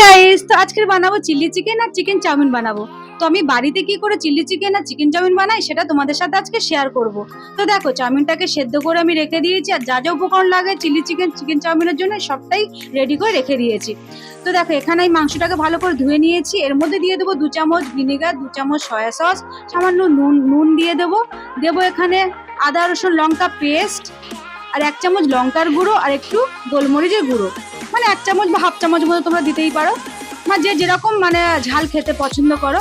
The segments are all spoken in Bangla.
গাইস তো আজকে বানাবো চিলি চিকেন আর চিকেন চাউমিন বানাবো। তো আমি বাড়িতে কি করে চিলি চিকেন আর চিকেন চাউমিন বানাই সেটা তোমাদের সাথে আজকে শেয়ার করব। তো দেখো, চাউমিনটাকে সেদ্ধ করে আমি রেখে দিয়েছি আর যা যা উপকরণ লাগে চিলি চিকেন চিকেন চাউমিনের জন্য সবটাই রেডি করে রেখে দিয়েছি। তো দেখো, এখানে আমি মাংসটাকে ভালো করে ধুয়ে নিয়েছি। এর মধ্যে দিয়ে দেবো দু চামচ ভিনেগার দু চামচ সয়া সস সামান্য নুন নুন দিয়ে দেবো। দেবো এখানে আদা, রসুন, লঙ্কা পেস্ট আর এক চামচ লঙ্কার গুঁড়ো আর একটু গোলমরিচের গুঁড়ো। মানে এক চামচ বা হাফ চামচ মতো তোমরা দিতেই পারো। বা যে যেরকম মানে ঝাল খেতে পছন্দ করো।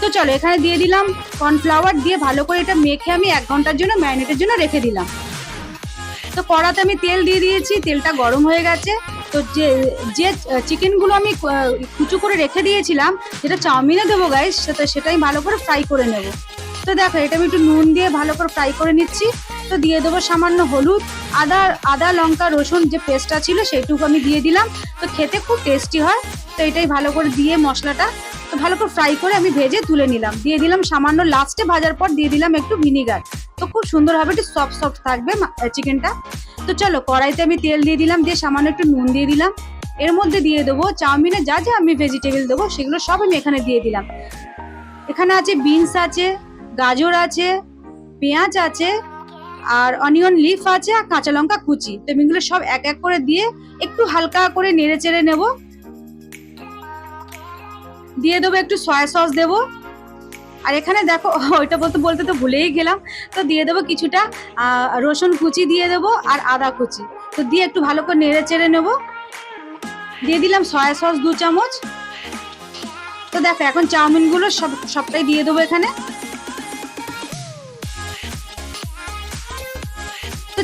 তো চলো এখানে দিয়ে দিলাম কর্নফ্লাওয়ার দিয়ে ভালো করে এটা মেখে আমি এক ঘণ্টার জন্য ম্যারিনেটের জন্য রেখে দিলাম। তো কড়াতে আমি তেল দিয়ে দিয়েছি, তেলটা গরম হয়ে গেছে। তো যে যে চিকেনগুলো আমি কুচু করে রেখে দিয়েছিলাম যেটা চাউমিনে দেবো গাইস সেটা, সেটাই ভালো করে ফ্রাই করে নেব। তো দেখো, এটা আমি একটু নুন দিয়ে ভালো করে ফ্রাই করে নিচ্ছি। তো দিয়ে দেবো, সামান্য হলুদ, আদা আদা, লঙ্কা, রসুন যে পেস্টটা ছিল সেইটুকু আমি দিয়ে দিলাম। তো খেতে খুব টেস্টি হয়, তো এটাই ভালো করে দিয়ে মশলাটা, তো ভালো করে ফ্রাই করে আমি ভেজে তুলে নিলাম। দিয়ে দিলাম সামান্য লাস্টে ভাজার পর দিয়ে দিলাম একটু ভিনিগার তো খুব সুন্দর হবে, একটু সফট সফট থাকবে চিকেনটা তো চলো, কড়াইতে আমি তেল দিয়ে দিলাম, দিয়ে সামান্য একটু নুন দিয়ে দিলাম। এর মধ্যে দিয়ে দেবো চাউমিনে যা যা আমি ভেজিটেবল দেবো, সেগুলো সব আমি এখানে দিয়ে দিলাম। এখানে আছে বিনস আছে, গাজর আছে, পেঁয়াজ আছে আর অনিয়ন লিফ আছে আর কাঁচা লঙ্কা কুচি। তো এগুলো সব এক এক করে দিয়ে একটু হালকা করে নেড়ে চেড়ে নেব। দিয়ে দেবো একটু সয়া সস দেবো। আর এখানে দেখো, ওইটা বলতে বলতে তো ভুলেই গেলাম। তো দিয়ে দেবো কিছুটা রসুন কুচি দিয়ে দেবো আর আদা কুচি। তো দিয়ে একটু ভালো করে নেড়ে চেড়ে নেব। দিয়ে দিলাম সয়া সস দু চামচ। তো দেখো, এখন চাউমিনগুলো সব, সবটাই দিয়ে দেবো এখানে।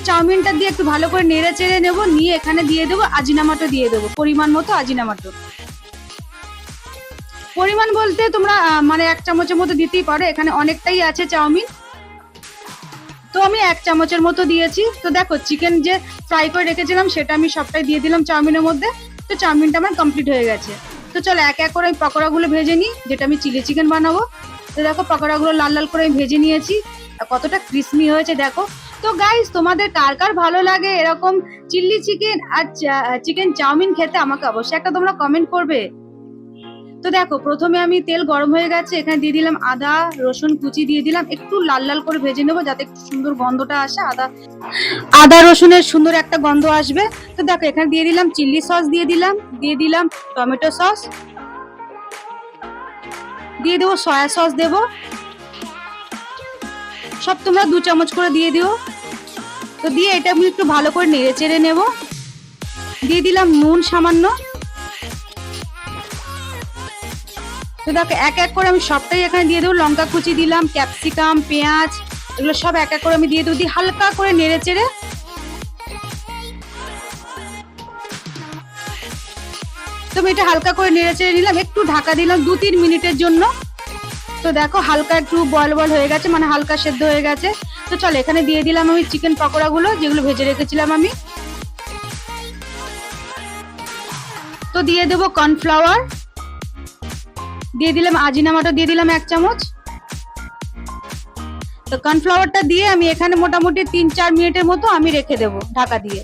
চাউমিনটা দিয়ে একটু ভালো করে নেড়ে চেড়ে নেব, নিয়ে এখানে দিয়ে দেবো, আজিনামাটো দিয়ে দেবো, পরিমাণ মতো আজিনামাটো। পরিমাণ বলতে তোমরা মানে এক চামচের মতো দিতেই পারো, এখানে অনেকটাই আছে চাউমিন। তো আমি এক চামচের মতো দিয়েছি। তো দেখো, চিকেন যে ফ্রাই করে রেখেছিলাম, সেটা আমি সবটাই দিয়ে দিলাম চাউমিনের মধ্যে। তো চাউমিনটা আমার কমপ্লিট হয়ে গেছে। তো চলো, এক এক করে আমি পকোড়াগুলো ভেজে নিই। যেটা আমি চিলি চিকেন বানাবো। তো দেখো, পকোড়াগুলো লাল লাল করে আমি ভেজে নিয়েছি। কতটা ক্রিসমি হয়েছে, দেখো। তো গাইস তোমাদের কার কার ভালো লাগে? এরকম চিল্লি চিকেন আর চিকেন চাউমিন খেতে আমাকে অবশ্যই একটা তোমরা কমেন্ট করবে। তো দেখো, প্রথমে আমি তেল গরম হয়ে গেছে, এখানে দিয়ে দিলাম আদা, রসুন কুচি দিয়ে দিলাম, একটু লাল লাল করে ভেজে নেব যাতে একটু সুন্দর গন্ধটা আসে, আদা আদা, রসুনের সুন্দর একটা গন্ধ আসবে। তো দেখো, এখানে দিয়ে দিলাম চিল্লি সস দিয়ে দিলাম দিয়ে দিলাম টমেটো সস দিয়ে দেবো সয়া সস দেবো। সব তোমরা দু চামচ করে দিয়ে দিও। তো দিয়ে এটা আমি একটু ভালো করে নেড়ে চেড়ে নেব। দিয়ে দিলাম নুন সামান্য। তো দেখো, এক এক করে আমি সবটাই এখানে দিয়ে দেবো। লঙ্কা কুচি দিলাম, ক্যাপসিকাম, পেঁয়াজ, এগুলো সব এক এক করে আমি দিয়ে দেবো। দিয়ে হালকা করে নেড়ে চেড়ে। তো আমি এটা হালকা করে নেড়ে চেড়ে নিলাম। একটু ঢাকা দিলাম দু তিন মিনিটের জন্য। তো দেখো হালকা একটু বয়েল বয়েল হয়ে গেছে মানে হালকা সেদ্ধ হয়ে গেছে। তো চলো, এখানে দিয়ে দিলাম আমি চিকেন পকোড়াগুলো, যেগুলো ভেজে রেখেছিলাম আমি। তো দিয়ে দেবো কর্নফ্লাওয়ার দিয়ে দিলাম, আজিনামাটো দিয়ে দিলাম এক চামচ। তো কর্নফ্লাওয়ারটা দিয়ে আমি এখানে মোটামুটি তিন চার মিনিটের মতো আমি রেখে দেবো ঢাকা দিয়ে।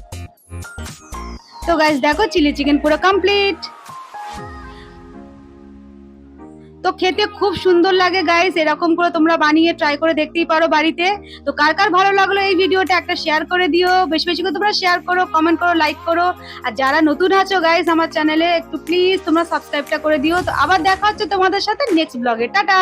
তো গাইস দেখো চিলি চিকেন পুরো কমপ্লিট তো খেতে খুব সুন্দর লাগে গাইস এরকম করে তোমরা বানিয়ে ট্রাই করে দেখতেই পারো বাড়িতে। তো কার কার ভালো লাগল এই ভিডিওটা একটা শেয়ার করে দিও। বেশি বেশি করে তোমরা শেয়ার করো কমেন্ট করো লাইক করো। আর যারা নতুন আছো গাইস আমার চ্যানেলে একটু প্লিজ তোমরা সাবস্ক্রাইবটা করে দিও। তো আবার দেখা হচ্ছে তোমাদের সাথে নেক্সট ব্লগে টাটা!